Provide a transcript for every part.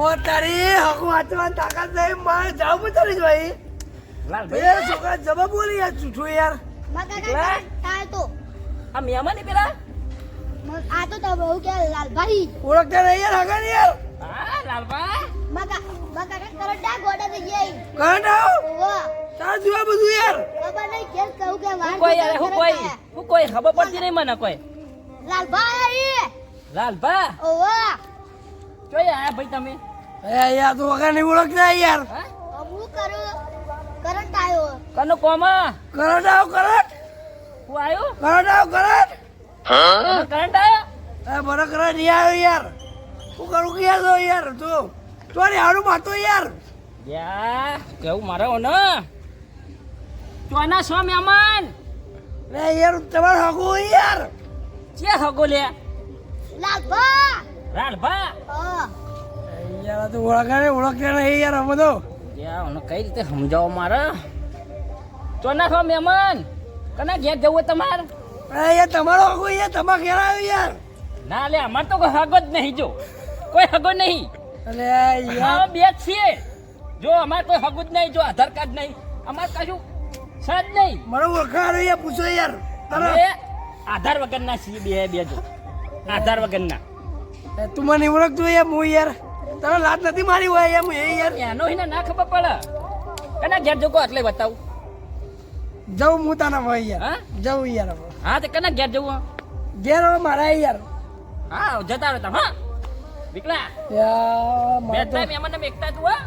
ઓ તારી હક વાંચવાની તાકાત નહીં મારે જાવ તારી જોઈ. લાલ બે છોકરા જવાબ બોલી યાર છૂઠું યાર. કાકા તો આ મહેમાન પેલા? આ તો તો બહુ કે લાલભાઈ. ઓળખતા નહીં યાર હગા નહીં યાર. હા મારા મારા કાકા કરંટા ગોડા જાય કહે આવ ઓવા તાર જોવા બધું યાર. ખબર નહીં કેમ કહું કે વાર કોઈ યાર હું કોઈ હું કોઈ ખબર પડતી નહીં મને કોઈ. લાલભાઈ. લાલભા? ઓવા જોઈ ભાઈ તમે. યાર તું વગર નહીં ઓળખતા યાર. હા? હું કરું? કરંટ આવ્યો. કનો કોમા? કરંટ આવ્યો કરંટ. હું આવ્યો? કરંટ આવ્યો કરંટ. કરંટ આવ્યો? એ બરો કરંટ નહીં આવ્યો યાર. હું કરું કે યાર તો યાર? તું ચોરી હારું માતો યાર. યા કેવું મારે ને ચોના સો મહેમાન? લે યાર તમાર હગો યાર. કે હગો લે? લાલભા! લાલબા હા. યાર તો ઓળખતા નહીં ઓળખતા નહીં યાર અમે તો. યાર કઈ રીતે સમજાવો મારે? ચોના નાખો મહેમાન. કના ઘેર જવું તમારે? એ તમારો હગો એ તમારે ઘેર આવ્યો યાર. ના લે અમાર તો કોઈ હગો જ નહીં જો. કોઈ હગો નહીં. અરે યાર. બે જ છીએ. જો અમાર કોઈ હગો જ નહીં જો આધાર કાર્ડ નહીં. અમાર કશું છે નહીં. મને ઓળખાણ યાર પૂછો યાર. અરે આધાર વગરના છીએ બે બે જો. આધાર વગરના. તું મને ઓળખતો યાર હું યાર. તને લાત નથી મારી હોય એમ એ યાર. એનો હિને ના ખબર પડે. કના ઘેર જોકો એટલે બતાવું. જવું હું તાના ભાઈ યાર. હા? જવું યાર હા તે કના ઘેર જવું ઘેર હવે મારા યાર. હા જતા રહેતા હા. વિકલા યાર મારે તો બેઠા મહેમાન એકતા તું હા.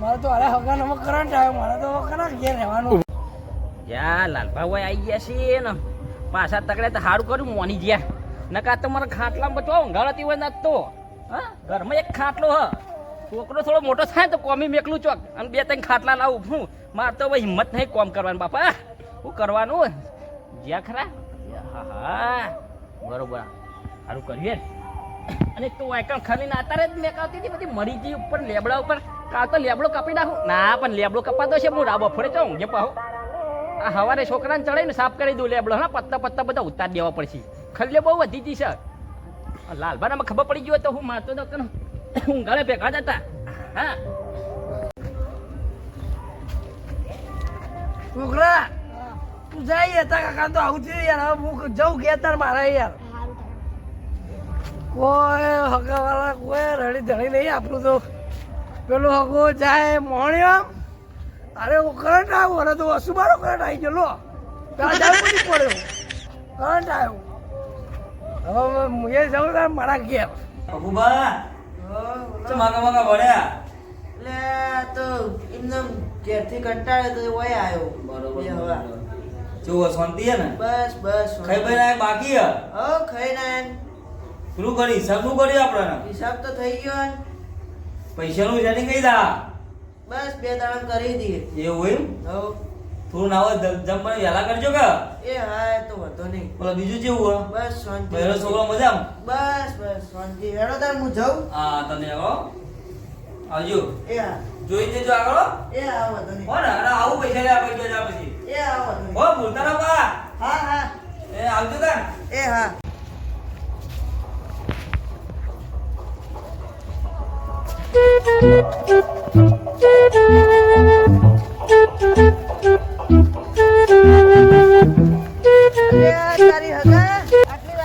મારે તો અરે હગા નમક કરંટ આવ્યો મારે તો કના ઘેર રહેવાનું. યા લાલભા ભાઈ આવી ગયા છે ને. પાછા તકડે તો સારું કર્યું મોની ગયા નકા તો મારા ખાટલામાં બચવા ઊંઘાડતી હોય ને તો. હા? ઘરમાં એક ખાટલો હ. છોકરો થોડો મોટો થાય તો કોમી મેકલું ચોક. અને બે ત્રણ ખાટલા લાવું. હું? માર તો હવે હિંમત નહીં કોમ કરવાનું, બાપા. હું? કરવાનું? જ્યાં ખરા? હા હા. બરોબર. સારું કરીએ. અને તું આઈકણ ના અત્યારે જ મેકાવતી હતી બધી મરીજી ઉપર, લેબડા ઉપર. કાં તો લેબડો કાપી નાખું. ના, પણ લેબડો કપાતો છે. હું રા ફરે તો જે પાહો. આ હવારે છોકરાને ચડાવીને સાફ કરી દઉં લેબડો. હા, પત્તા પત્તા બધા ઉતાર દેવા પડશે. ખલ્લે બહુ વધી હતી આ લાલબાનામાં ખબર પડી ગયો તો હું મારતો તો હું ઊંઘાડે ભેગા જતા હા. છોકરા તું જાય હતા કાકા તો આવું યાર. હવે હું જઉં કે તાર મારા યાર. કોઈ હગા વાળા કોઈ રડી ધણી નહીં આપણું તો. પેલું હગો જાય મોણ્યો. અરે હું કરંટ આવ્યો. અરે તો અસુબારો કરંટ આવી ગયો. લો. પેલા જવું પડ્યો. કરંટ આવ્યો. હવે હું જવું તાર મારા ઘેર. અબુબા ચમ માગા માગા ભણ્યા એટલે તો એમને ઘેરથી કંટાળ્યો તો ઓય આવ્યો બરોબર. જો શાંતિ હે ને? બસ બસ ખાઈ ભાઈ ના બાકી હે? હો ખાઈ ના ને. શું કરી હિસાબનું કર્યું આપણે હિસાબ તો થઈ ગયો ને. પૈસા નું સેટિંગ કઈ દા બસ બે દાડા કરી દઈએ એવું એમ? હો થોડું નાવ પણ વહેલા કરજો કે. એ હા એ તો વધો નહીં. બોલો બીજું કેવું હો બસ શાંતિ. પહેલો છોકરો મજામ? બસ બસ શાંતિ. હેડો તાર હું જાઉં? હા તને આવો. આવજો. એ હા. જોઈ દેજો આગળ એ હા વધો નહીં. હો અરે આવું પૈસા લે આપી દેજો પછી. એ હા વધો નહીં. હો ભૂલતા ના બા. હા હા. એ આવજો તાર. એ હા. અરે તારી હગા? આટલી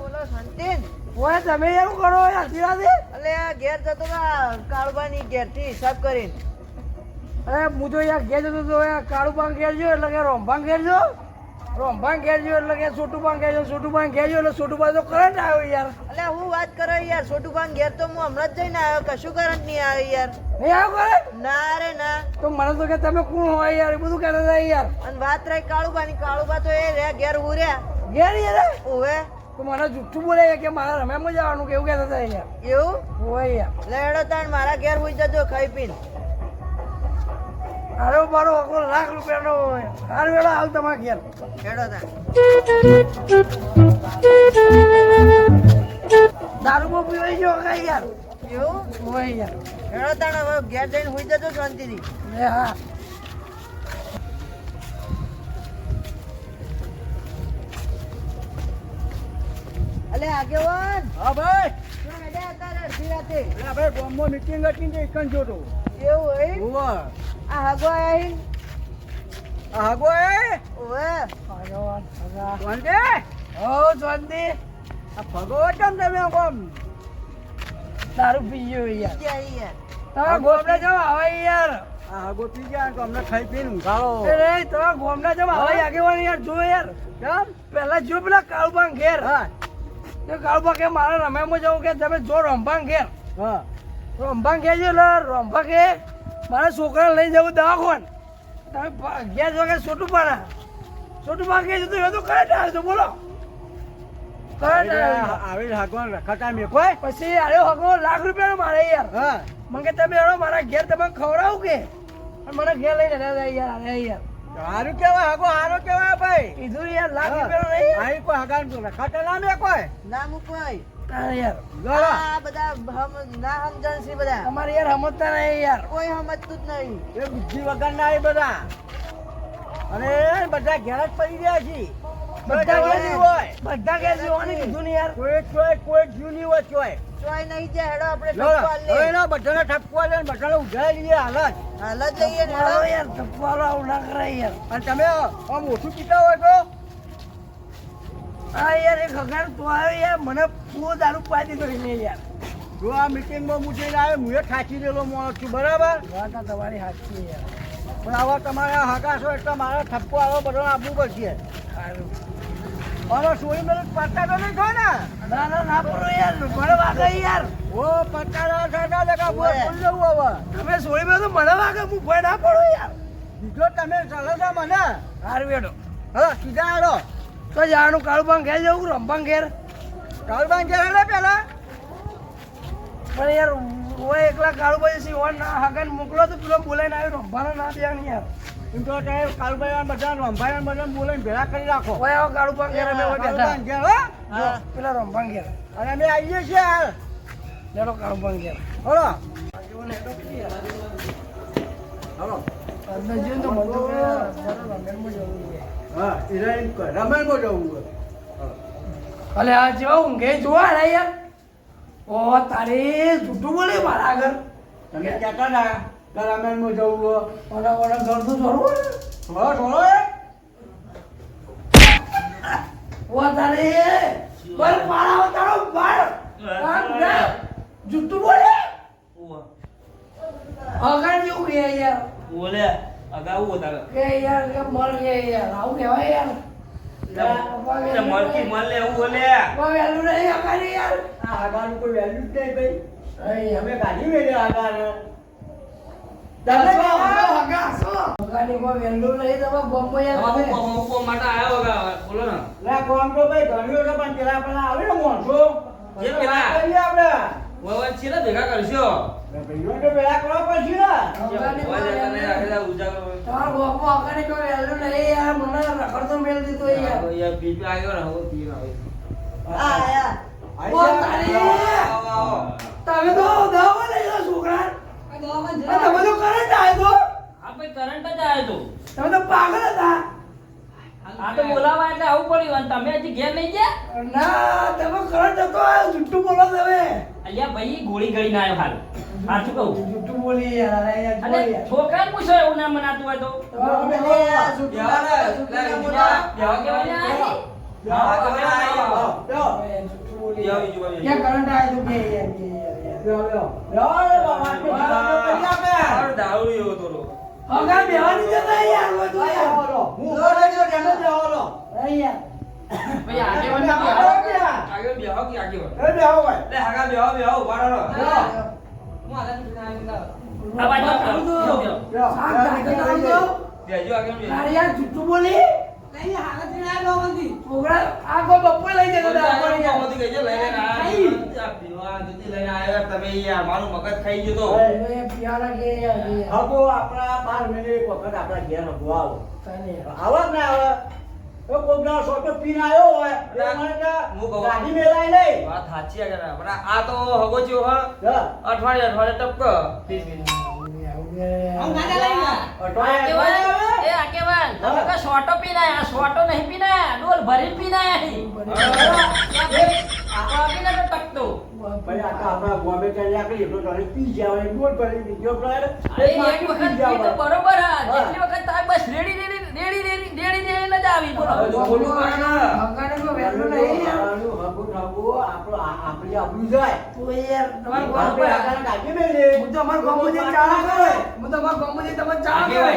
બોલો શાંતિન ઓય, તમે એવું કરો યાર ધીરાથી અલે, આ ઘેર જતો કા કાળબાની ઘેરથી હિસાબ કરીને. અરે, હું તો યાર ઘેર જતો તો યાર કાળુબાંગ ઘેર જો, એટલે કે રોમભાંગ ઘેર જો? રોમભાંગ ઘેર જો એટલે કે સોટુબાંગ ઘેર જો સોટુબાંગ ઘેર જો એટલે સોટુબાંગ તો કરંટ આવ્યો યાર. એટલે હું વાત કરો યાર છોટુભાઈ ઘેર તો હું હમણાં જ જઈને આવ્યો કશું કરંટ નહીં આવ્યો યાર. નહીં આવ્યો કરે ના રે ના. તો મને તો કે તમે કોણ હોય યાર એ બધું કરે છે યાર. અને વાત રહી કાળુબાની કાળુબા તો એ રે ઘેર હુર્યા ઘેર યાર ઓવે તો મને જુઠ્ઠું બોલે કે મારા રમ્યામાં જવાનું કે એવું કહેતા હતા યાર. એવું? હોય યાર. લેડો તાણ મારા ઘેર હુઈ જજો ખાઈ પીને. અરે મારો અગલો લાખ રૂપિયાનો હોય. હાર વેળો હાલ તમારા ઘેર. દારૂમાં પીવાઈ ગયો કઈ યાર. એવું? હોય હા. અલે આગેવાન. હા ભાઈ. શું આપણે બોમ્બો મિટિંગ હતી ને એકન એવું હે ઓવા આ હાગો આયા હે આ હાગો એ? ઓવે. જોંદે ઓ જોંદે આ ભગો કેમ તમે કોમ દારૂ પી ગયો યાર. તમે ગોમડા જમ આવે યાર. આ હાગો પી ગયા તો અમને ખાઈ પીને ઊંઘાડો અરે તમે ગોમડા જમ આવે આગેવાન યાર જો યાર. કેમ? પેલા જો પેલા કાળુબાન ઘેર. હા. તો કાળુબા કે મારે રમેમાં જવું કે તમે જો રંભાન ઘેર. હા. રંભાન ઘેર છે એટલે રંભા કે મારા છોકરાને લઈ જવું દવાખાન. તમે અગિયાર વાગે છોટું પાના છોટું પા કે તો એ તો કરે ડાળજો બોલો. આવી હાગવાન રખાતા મેં કોઈ? પછી આવ્યો હાગો લાખ રૂપિયાનો મારે યાર. હા. મને કે તમે આવો મારા ઘેર તમે ખવડાવું કે? અને મને ઘેર લઈને રહ્યા યાર અરે યાર. સારું કેવાય હાગો સારો કેવાય ભાઈ. કીધું યાર લાખ રૂપિયાનો નહીં. આવી કોઈ હાગાન રખાતા ના મેં કોઈ? ના મૂકવાય તારે યાર. આ બધા હમ- ના સમજણ છે બધા. તમારે યાર સમજતા નહીં યાર. કોઈ સમજતું જ નહીં. એ બુદ્ધિ વગર ના એ બધા. અને બધા ઘેર જ પડી ગયા છે. બધા ઘેર. હોય. બધા ઘેર જોવાની કીધું ને યાર. કોઈ કોઈ કોઈ જીવ નહીં હોય કોઈ ચોય નહીં જાય હેડો આપણે લો, ટપ્પો આલ હવે લે ના બધાને ઠપકો લે બધાને લઈએ હાલત લઈએ યાર ટપવાલો આવું ના કરાય યાર. અને તમે આમ ઓછું પીતા હોય તો? હા યાર એક હગાર તો આવ્યો યાર મને પૂરો દારૂ પાડી દીધો એને યાર. જો આ મિટિંગમાં હું એ થાકી ગયેલો માણસ છું બરાબર? વાત તમારી સાચી યાર. પણ આવા તમારા હકાશો એટલે મારે ઠપકો આવો બધો આપવું પડશે હવે સોળી મેં પત્તા તો નહીં ને? ના ના ના પડો યાર. મને વાગે યાર. ઓ પત્તા ના ખાતા દેખા બોલ. જવું હવે. તમે સોળી માં તો મને વાગે હું ભય ના પડો યાર. બીજો તમે ચાલો છો મને? સારું બેઠો હા સીધા આડો તો જાણું કાળુબાન ઘેર જવું રંભાન ઘેર? કાલબાન ઘેર એટલે પેલા. પણ યાર ઓય એકલા કાળુબાઈ સી ઓન ના હગન મોકલો તો પેલો બોલાઈને આવ્યો રંભાનો ના દેવાનું યાર. એમ તો તમે કાલબાઈ બધા રંભાઈ બધા બોલાવીને ભેળા કરી રાખો. ઓય આવો કાળુબાન ઘેર અમે ઓય બેઠા. હો. પેલા રંભાન ઘેર. અને અમે આવીએ છીએ યાર લેડો કાળુબાન ઘેર. હલો હલો અંદર જોઈને તો મને જવું છે. હા ઈરાન રમાઈમાં જવું હોય. અલે આ જેવા ઊંઘે જોવા ને યાર. ઓ તારે જૂઠું બોલે મારા આગળ. તમે કહેતા ના કે રમાઈમાં જવું હોય. ઓના ઓના ગરદું જોડવું ને? થોડો થોડો એ ઓ તારી બોલ પાડા તારો બળ જૂઠું બોલે? આગળ જેવું કે યાર. બોલે. અગાઉ તારે કે યાર કે મર કે યાર આવું કહેવાય યાર. મળતી મળે એવું બોલે. કોઈ નહીં યાર. આ વેલ્યુ જ નહીં ભાઈ. અહીં અમે કાઢી મેળ્યો હાગાને તમે હગા હગા છો કોઈ વહેલું નહીં તમે બોમ્બો યાર તમે કોમ- કોમ માટે આવ્યો અગા બોલો ને. ના કોમ તો ભાઈ ઘણ્યો છે પણ પેલા પેલા આવે ને મોણસો જે પેલા? આપણે. વવાન છે ને ભેગા કરશો? ભાઈઓ તો કરવા પડશે ને. અગાડી તને રાખેલા ઉજાગરો તમારો બોમ્બો અગાડી કોઈ વહેલું નહીં. યાર મને રખડતો મેલ દીધો યાર. યાર બીપી આવ્યો ને પી આવે. આ આયા ઓ તારી. આવો આવો તમે તો દવા લઈ લો છોકરા. તમે તો કરંટ આવ્યો તો. આ ભાઈ કરંટ જ આવ્યો તો. તમે તો પાગલ હતા. આ તો બોલાવા એટલે આવું પડ્યું. અને તમે હજી ઘેર નહીં ગયા? ના તમે કરંટ હતો આ જુઠ્ઠું બોલો તમે. અલ્યા ભાઈ ગોળી ગળી ના આવ્યો હાલ. સાચું કહું? જુઠ્ઠું બોલી યાર અરે યાર યાર છોકરાને પૂછો એવું ના મનાતું હોય તો. યાર, યાર. કરંટ આવ્યો કે યાર કે યાર યાર લ્યો, લ્યો. લ્યો રે બાબા, આટલી વાત તો? કરી આપણે. દારૂ એવો તો બેવાની જતા યાર. હોય તો યાર હું લો. ભાઈ નથી બેહો કે આગળ? એ બેહો ભાઈ. લે, હાગા બેહો, બેહો, ઊભા રહો. લ્યો, આ બાજુ આવો. યાર જુઠ્ઠું બોલી? છોકરા આ બપોર લઈ જતો હતો આપણે યાર. મોતી કહેજો, લઈ લઈને આયા. આ પીવા જુદી લઈને આયા, તમે યાર મારું મગજ ખાઈ ગયું તો. કે કે. હગો આપણા બાર મહિને એક વખત આપણા ઘેર હગો આવો. આવો જ ના આવે તો કોક સોટો પીને આવ્યો હોય એ મને કે હું કહું. ગાડી મેલાય નહીં. વાત સાચી આ પણ આ તો હગો ચેવો હ? અઠવાડિયે અઠવાડિયે ટપક. એ તમે પીને આયા, શોર્ટો નહીં પીને આયા, ડોલ ભરીને પીને આયા અહીં. એક આપીને તો ટકતો ભાઈ આ તો આપણા ગોમે ચાલી આકલી એટલો તને પી જાવ એ બોલ ભરી બીજો પ્લાન અરે એક વખત ઈ તો બરોબર હા. જેટલી વખત થાય બસ ready ready ready ready ready ready જ આવી બોલો. બધું ખોટું કરે ને. ભગાને નહીં યાર. હગું ઠગું આપણો આ- આપણું જાય. તો યાર તમારે આપણે ગોળ પર આગળ કાઢી મેલે. હું તો અમારા ગામમાંથી ચાલા કરે હું તો અમારા ગામમાંથી તમને ચાલા કરે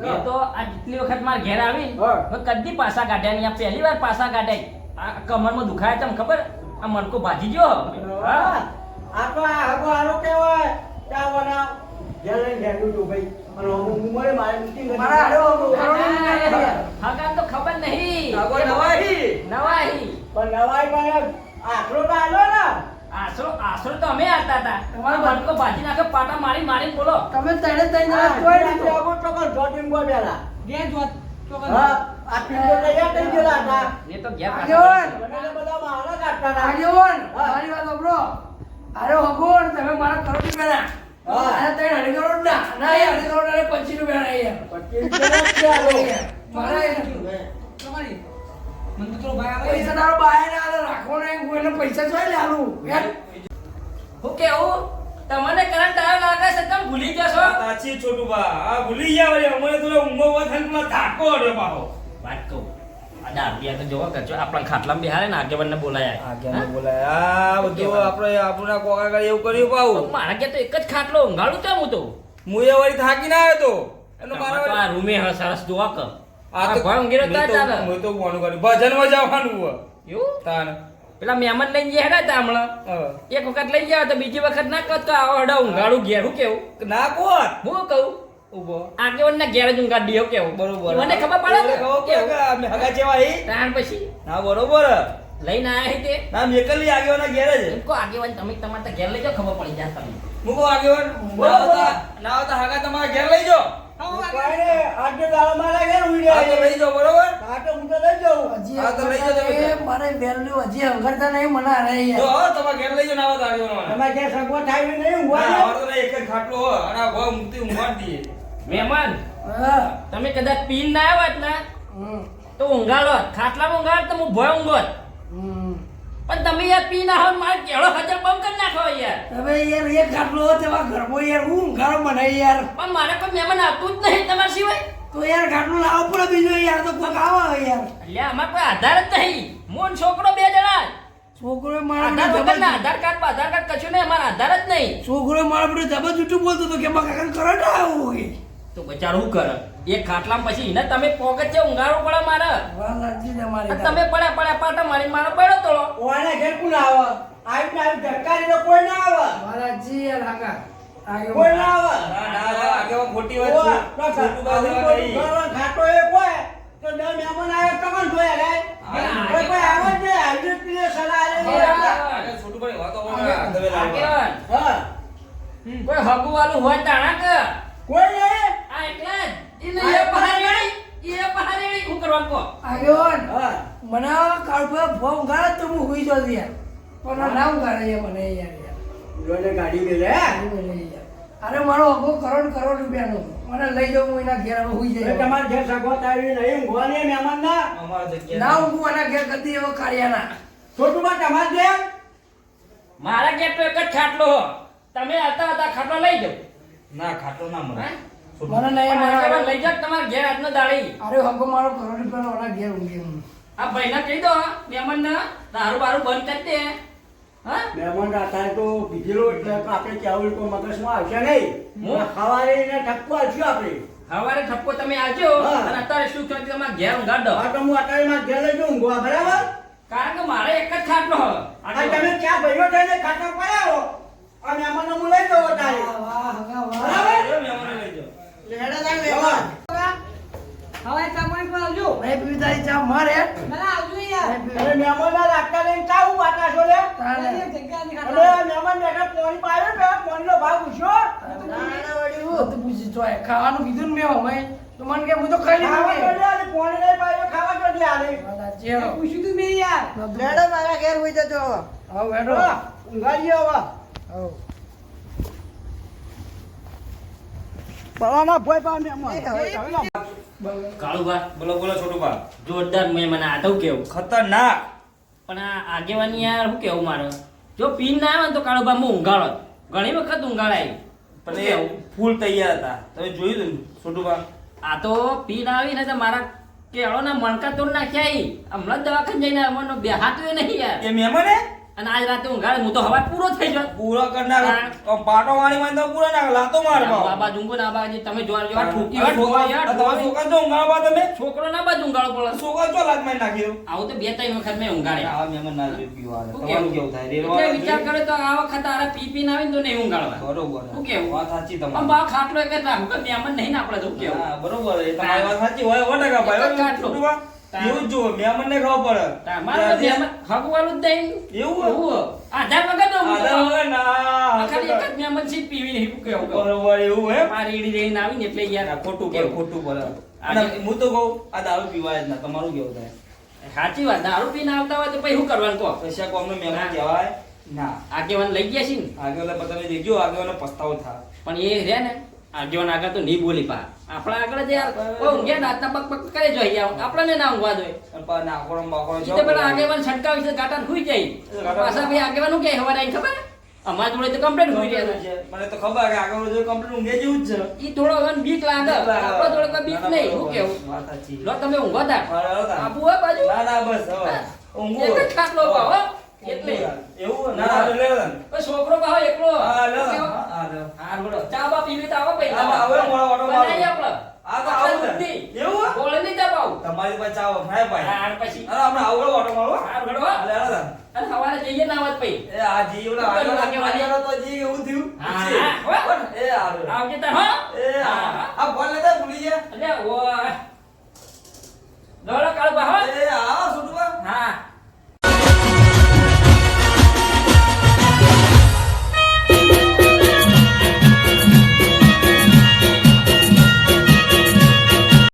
મેં તો આ જેટલી વખત મારા ઘેર આવી મેં કદી પાસા કાઢ્યા નહીં. આ પહેલી વાર પાસા કાઢ્યા. આ કમરમાં દુખાયા તમને ખબર? આ મણકો ભાજી જો હા. આ તો આ હગો આરો કેવાય ચા બનાવ ઘેર તો ભાઈ. અને હું ઉમરે મારે મિટિંગ. મારા આડો હગા તો ખબર નહીં. આગો નવાહી નવાહી પણ નવાહી પણ આખરો તો આલો ને. આશરો આશરો તો અમે આવતા હતા. તમારા મણકો ભાજી નાખે પાટા મારી મારી બોલો. તમે તણે તઈને કોઈ નહીં જોઈ તો. કોણ લીધો હગો ચોકન જોટીને ગો બેલા. હા. આ પીંડો આગેવાન. બધા મારા કાઢતા હા. મારી વાત સાંભળો. અરે હગોન, તમે મારા કરોડી બેના. અરે તઈ ના. ના, એ અઢી કરોડ અરે પચીસ રૂપિયા ના આ મારા એ- પૈસા તારો આલે, રાખો ને હું એને પૈસા જોઈ લે આલું. યાર. હું કેવું તમને કરંટ આવ્યો લાગે છે તમે ભૂલી જશો સાચી છોટું બા ભૂલી ગયા વળી અમને તો ઊંઘો પેલા ધાકો અડ્યો પાછો વાત કહું આ દાબિયા તો જોવો કચો આપણા ખાટલામાં બેહારે ને આગેવાનને બોલાયા આગેને બોલાય બધું આપણે આપણા કોકા એવું કર્યું હા? મારા ઘેર તો એક જ ખાટલો ઊંઘાડું તો હું તો હું એ વળી થાકી ના આવ્યો તો એનો તમારે આ રૂમે હ સરસ જોવા ક આ તો ભય ઊંઘી રહ્યો ચાલે મેં તો બોનું કર્યું ભજનમાં જવાનું હોય એવું તાન પેલા મહેમાન લઈને ગયા હતા હમણાં એક વખત લઈ ગયા તો બીજી વખત ના કહો તો આવો હડા ઊંઘાડું ઘેરું કેવું ના કોણ હું કહું ઊભો. આગેવાન ના ગેરેજ ઊંઘાડી દઉં કેવું? બરોબર. મને ખબર પડે ને? ખબર કે અમે હગા જેવા હી તાણ પછી? ના બરોબર. લઈને આયા હી તે? ના મેકલી આગેવાના ઘેર જ. એમ કહો આગેવાન તમે તમારે તો ઘેર લઈ જાઓ ખબર પડી જાય તમને. મૂકો આગેવાન ના ના તો હગા તમારા ઘેર લઈ જાઓ. આજે તો તો. હો, તમારા ઘેર સગવડ થાય નહીં તો ખાટલો હો મુક્તિ દઈએ મહેમાન તમે કદાચ પીન ના આવ્યા હોત ને તો ઊંઘાડો ખાટલા ઊંઘાડ તો હું ભય ઊંઘો. પણ તમે યાર પી ના હોય મારે કેળો હજાર બંધ કરી નાખો યાર. તમે યાર એક ખાટલો તેવા ઘરમાં યાર હું ઊંઘાડો મને યાર. પણ મારે કોઈ મહેમાન આવતું જ નહીં તમારા સિવાય. તો યાર ખાટલું લાવો પડે બીજો યાર તો કોક આવે યાર. એટલે અમારે કોઈ આધાર જ નહીં. મોન છોકરો બે જણા. છોકરો મારા આધાર વગરના આધાર કાર્ડ પર આધાર કાર્ડ કશું નહીં અમારા આધાર જ નહીં. છોકરો મારા બધું જબર જૂઠું બોલતો તો કે મારા કાકા કરંટ આવ્યો હોય. તો બચારો શું કરે? એક ખાટલામાં પછી એને તમે પોકેટ છે ઉંગારો પડે મારે. વાત સાચી મારી તમે પડ્યા પડ્યા પાટા મારી મારો પડ્યો તોડો. ઓના ઘેર કોણ આવે? આવી ને આવી ધક્કારી તો કોઈ ના આવે. કાકા આગળ. કોઈ ના આવે. ના ના ના, આગેવાન વાત છે. તો છોટું બા આવું દેવા કોઈ નહીં. એ કોઈ તો બે મહેમાન આવ્યો તો જોયા રે? કોઈ આવે જ નહીં. આવી રીતે સલાહ. આગળ છોટું ભાઈ વાતો તમે હા. કોઈ હગુ વાળું હોય તાણા કે કોઈ નહીં. એટલે જ એ પહારેડી એ પહારેડી શું કરવાનું હા. મને કાળભા ભો ઊંઘાડે તો હું હુઈ જાઉં યાર. પણ ના યાર મને યાર જોને ગાડી મેલે ગાડી અરે મારો અગો કરોડ કરોડ રૂપિયાનો. મને લઈ જાઉં હું એના ઘેર હવે હુઈ એ જાય તમારા ઘેર સગવત આવી નહીં ઊંઘવાની મહેમાન ના અમારા જગ્યા ના ઊંઘું એના ઘેર કદી એવો કાર્યના છોટું માં તમારે ઘેર? મારા ઘેર તો એક જ ખાટલો હો. તમે હતા હતા ખાટલો લઈ જાઓ. ના ખાટલો ના મળે. હા? મને નહીં મને લઈ જાઓ તમારા ઘેર આજનો દાડી. અરે હગો મારો કરોડ રૂપિયાનો એના ઘેર ઊંઘી હું આ ભાઈને કહી દો મહેમાનને દારૂ બારું બંધ કરી દે. હા? મહેમાન અત્યારે તો બીજેલો એટલે તો આપણે કેવું કોઈ મગજમાં આવશે નહીં. હું? ખવારે એને ઠપકો આવશું આપણે. સવારે ઠપકો તમે આવજો અને અત્યારે શું થયું તમારે ઘેર ઊંઘાડ દો. હા તો હું અત્યારે મારા ઘેર લઈ જઉં ઊંઘવા બરાબર? કારણ કે મારે એક જ ખાટલો હો આ તમે ક્યાં ભાઈઓ થઈને ખાતા પડાવો. આ મહેમાનને હું લઈ જઉં અત્યારે. વાહ વાહ હગા વાહ. બરાબર? મહેમાનને લઈ જાઓ. લેડે જાય મહેમાન નહીં પીવી ચા મારે. નહીં પીવી. અરે મહેમાનના રાખતા લઈને ચાવું પાટા છો લે? તારે. અરે મહેમાન બેઠા પાણી પાયો ને પાણીનો ભાગ પૂછ્યો હું તો પૂછી. જોય. ખાવાનું કીધું ને મેં અમે તો મને કે હું તો ખાઈ લીધું અને પાણી નહીં પાયો ખાવા તો. પૂછ્યું તું મેં યાર લેડો મારા ઘેર હોય જજો હવે. હા બેઠો હવે હા. પવાના ભોય પા મહેમાન કાળુભા બોલો બોલો છોટું જોરદાર મેં મને આટવ કેવું? ખતરનાક. પણ આ આગેવાની યાર શું કેવું મારે? જો પીન ના આવે ને તો કાળુભા બામો ઊંઘાડો ઘણી વખત ઊંઘાડાય પણ એ ફૂલ તૈયાર હતા. તમે જોયું તું ને, છોટુભા આ તો પીન આવી ને તો મારા કેળો ના મણકા તોડ નાખ્યા. હમણાં દવાખાને જઈને મને બેહાતું નહીં યાર. એ મહેમાને અને આજ રાતે ઊંઘાડે. હું તો હવા પૂરો થઈ જાય પૂરો કરનાર. પાટો વાળી માં તો પૂરો ના લાતો માર બાબા જુંગો ના બાબા તમે જોર જોર ઠૂકી યાર, છોકરા તો ઊંઘાડવા તમે? છોકરો ના બાજુ ઊંઘાડો પડે. છોકરો ચો લાત મારી નાખી દઉં. આવું તો બે ત્રણ વખત મેં ઊંઘાડે. આ મહેમાન ના પીવા તમારું કેવું? થાય? એટલે વિચાર કરે તો આ વખત આરે પી પી ના આવીને તો નહીં ઊંઘાડવા. બરોબર. શું કેવું? વાત સાચી તમારી. બા ખાટલો એક જ રાખો કે મહેમાન નહીં ના પડે તો કેવું? બરોબર. એ તમારી વાત સાચી હોય સો ટકા ભાઈ. એવું જ મહેમાન ને ખબર પડે. તમારે તો મહેમાન હગવાળું જ નહીં. એવું હોય? હોય. આધાર વગર તો હું તો- વગર ના આ ખાલી એક જ મહેમાન છે પીવી નહીં શું બરોબર એવું હે મારી ઈડી રહીને આવીને એટલે યાર ખોટું પર ખોટું પર હું તો કહું આ દારૂ પીવાય જ ના તમારું કેવું થાય? સાચી વાત દારૂ પીને આવતા હોય તો પછી શું કરવાનું કહો? પૈસા કોમનો મહેમાન. કહેવાય? ના. આગેવાન લઈ ગયા છે ને? આગળ તમે દેખજો આગળ પસ્તાવો થાય. પણ એ રે ને. આગેવાન આગળ તો નહીં બોલી પા આપણા આગળ જે ઊંઘ્યા રાતના બક બક કરે જો અહીંયા આપણને ના ઊંઘવા દો. પણ પા નાકોડો જો પેલા આગેવાન છંટકાવ છે ગાટા હુઈ જાય. પાછા ભાઈ આગેવાન હું કે હવાર આવીને ખબર? અમારા જોડે તો કમ્પ્લેટ હોઈ રહ્યા છે. મને તો ખબર કે આગળ જો કમ્પ્લીટ ઊંઘે જેવું જ છે. ઈ થોડો હવે બીક લાગે. આપણા જોડે કોઈ બીક નહીં. હું કેવું. લો તમે ઊંઘો તા આપું હોય બાજુ. ના ના બસ હવે. ઊંઘું. એક જ ખાટલો હો. એટલે. એવું? ના ના લે લે છોકરો પાહો એકલો. હા લે હા લે. હા બોલો. ચા બા પીવી તો આવો પૈસા આવો, આવો, મોળો ઓટો મારો. આપણે. આ તો આવું છે. એવું? હે? નહીં ચા પાવું તમારી પાસે ચા ભાઈ. હા પછી? અરે આપણે આવડો ઓટો મારો હાર ઘડો લે લે લે. અને સવારે જઈએ ના આવત પઈ એ આ જી ઓલા ઉપર આગળ આગેવાની. આગળ તો જી એવું થયું. હા? એ. આવજે હો.